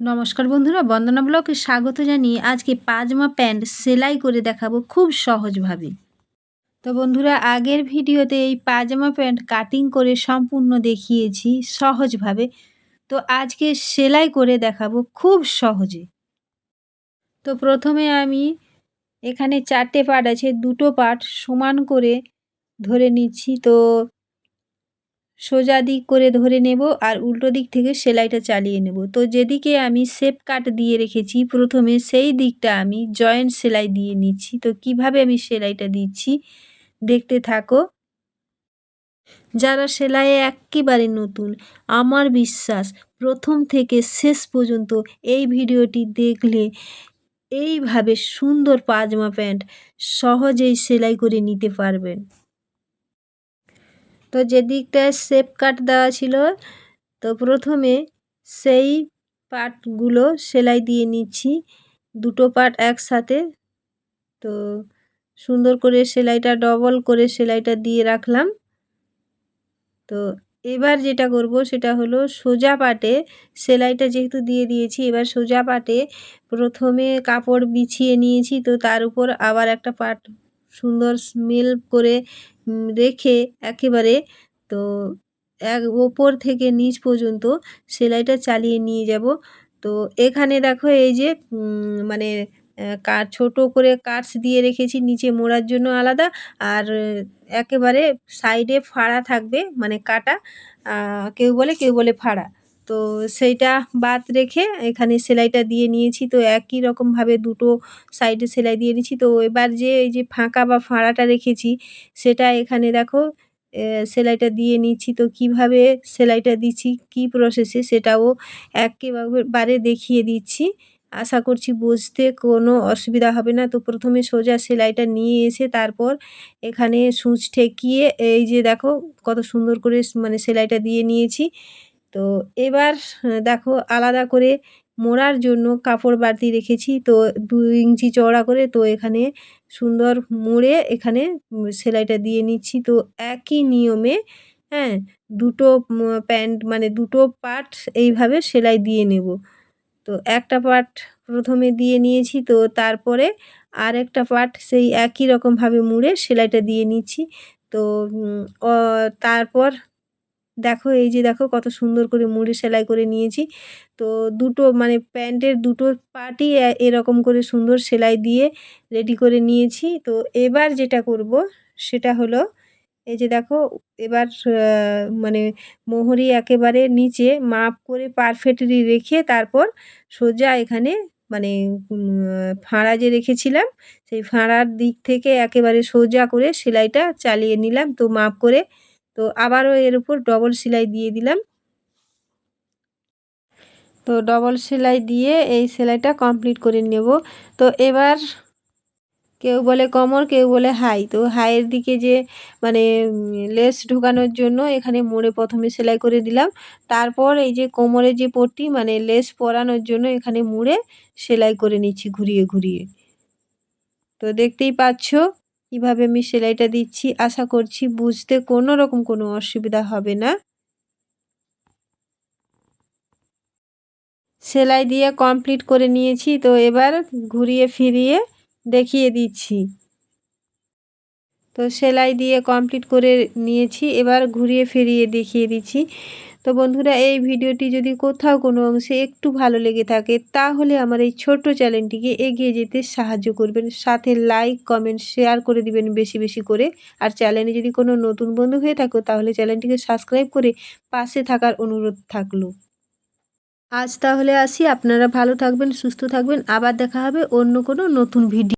নমস্কার বন্ধুরা, বন্দনা ব্লকে স্বাগত জানিয়ে আজকে পাজমা প্যান্ট সেলাই করে দেখাবো খুব সহজভাবে। তো বন্ধুরা, আগের ভিডিওতে এই পাজামা প্যান্ট কাটিং করে সম্পূর্ণ দেখিয়েছি সহজভাবে। তো আজকে সেলাই করে দেখাবো খুব সহজে। তো প্রথমে আমি এখানে চারটে পার্ট আছে, দুটো পার্ট সমান করে ধরে নিচ্ছি। তো সোজা দিক করে ধরে নেব আর উল্টো দিক থেকে সেলাইটা চালিয়ে নেব। তো যেদিকে আমি শেপ কাট দিয়ে রেখেছি, প্রথমে সেই দিকটা আমি জয়েন্ট সেলাই দিয়ে নিচ্ছি। তো কীভাবে আমি সেলাইটা দিচ্ছি দেখতে থাকো। যারা সেলাইয়ে একেবারে নতুন, আমার বিশ্বাস প্রথম থেকে শেষ পর্যন্ত এই ভিডিওটি দেখলে এইভাবে সুন্দর পাজমা প্যান্ট সহজেই সেলাই করে নিতে পারবেন। তো যেদিকটায় শেপ কাট দেওয়া ছিল, তো প্রথমে সেই পার্টগুলো সেলাই দিয়ে নিচ্ছি। দুটো পার্ট একসাথে, তো সুন্দর করে সেলাইটা ডবল করে সেলাইটা দিয়ে রাখলাম। তো এবার যেটা করব সেটা হলো সোজা পাটে সেলাইটা যেহেতু দিয়ে দিয়েছি, এবার সোজা পাটে প্রথমে কাপড় বিছিয়ে নিয়েছি, তো তার উপর আবার একটা পাট সুন্দর স্মেল করে রেখে একেবারে তো এক ওপর থেকে নিচ পর্যন্ত সেলাইটা চালিয়ে নিয়ে যাব। তো এখানে দেখো এই যে মানে কাট ছোটো করে কাটস দিয়ে রেখেছি, নিচে মোড়ার জন্য আলাদা আর একেবারে সাইডে ফাড়া থাকবে মানে কাটা কেউ বলে কেউ বলে ফাড়া। তো সেইটা বাদ রেখে এখানে সেলাইটা দিয়ে নিয়েছি। তো একই রকমভাবে দুটো সাইডে সেলাই দিয়ে নিয়েছি। তো এবার যে এই যে ফাঁকা বা ফাঁড়াটা রেখেছি, সেটা এখানে দেখো সেলাইটা দিয়ে নিচ্ছি। তো কীভাবে সেলাইটা দিচ্ছি, কি প্রসেসে সেটাও একেবারে দেখিয়ে দিচ্ছি। আশা করছি বুঝতে কোনো অসুবিধা হবে না। তো প্রথমে সোজা সেলাইটা নিয়ে এসে তারপর এখানে সূচ ঠেকিয়ে এই যে দেখো, কত সুন্দর করে মানে সেলাইটা দিয়ে নিয়েছি। তো এবার দেখো আলাদা করে মোড়ার জন্য কাপড় বাড়তি রেখেছি। তো দু ইঞ্চি চওড়া করে তো এখানে সুন্দর মুড়ে এখানে সেলাইটা দিয়ে নিচ্ছি। তো একই নিয়মে হ্যাঁ দুটো প্যান্ট মানে দুটো পার্ট এইভাবে সেলাই দিয়ে নেব। তো একটা পার্ট প্রথমে দিয়ে নিয়েছি। তো তারপরে আর একটা পার্ট সেই একই রকমভাবে মুড়ে সেলাইটা দিয়ে নিচ্ছি। তো তারপর দেখো, এই যে দেখো কত সুন্দর করে মুড়ি সেলাই করে নিয়েছি। তো দুটো মানে প্যান্টের দুটো পার্টই এরকম করে সুন্দর সেলাই দিয়ে রেডি করে নিয়েছি। তো এবার যেটা করব সেটা হলো, এই যে দেখো, এবার মানে মোহরি একেবারে নিচে মাপ করে পারফেক্টলি রেখে তারপর সোজা এখানে মানে ফাঁড়া যে রেখেছিলাম, সেই ফাঁড়ার দিক থেকে একেবারে সোজা করে সেলাইটা চালিয়ে নিলাম। তো মাপ করে তো আবারও এর উপর ডবল সেলাই দিয়ে দিলাম। তো ডবল সেলাই দিয়ে এই সেলাইটা কমপ্লিট করে নেব। তো এবার কেউ বলে কমর, কেউ বলে হাই। তো হাইয়ের দিকে যে মানে লেস ঢোকানোর জন্য এখানে মোড়ে প্রথমে সেলাই করে দিলাম। তারপর এই যে কোমরে যে পট্টি মানে লেস পরানোর জন্য এখানে মুড়ে সেলাই করে নিচ্ছি ঘুরিয়ে ঘুরিয়ে। তো দেখতেই পাচ্ছ কীভাবে আমি সেলাইটা দিচ্ছি, আশা করছি বুঝতে কোনো রকম কোনো অসুবিধা হবে না। সেলাই দিয়ে কমপ্লিট করে নিয়েছি, তো এবার ঘুরিয়ে ফিরিয়ে দেখিয়ে দিচ্ছি। তো সেলাই দিয়ে কমপ্লিট করে নিয়েছি, এবার ঘুরিয়ে ফিরিয়ে দেখিয়ে দিচ্ছি। তো বন্ধুরা, এই ভিডিওটি যদি কোথাও কোনো অংশে একটু ভালো লেগে থাকে, তাহলে আমার এই ছোট্ট চ্যানেলটিকে এগিয়ে যেতে সাহায্য করবেন। সাথে লাইক কমেন্ট শেয়ার করে দিবেন বেশি বেশি করে। আর চ্যানেলে যদি কোনো নতুন বন্ধু হয়ে থাকো, তাহলে চ্যানেলটিকে সাবস্ক্রাইব করে পাশে থাকার অনুরোধ থাকল। আজ তাহলে আসি। আপনারা ভালো থাকবেন, সুস্থ থাকবেন। আবার দেখা হবে অন্য কোনো নতুন ভিডিও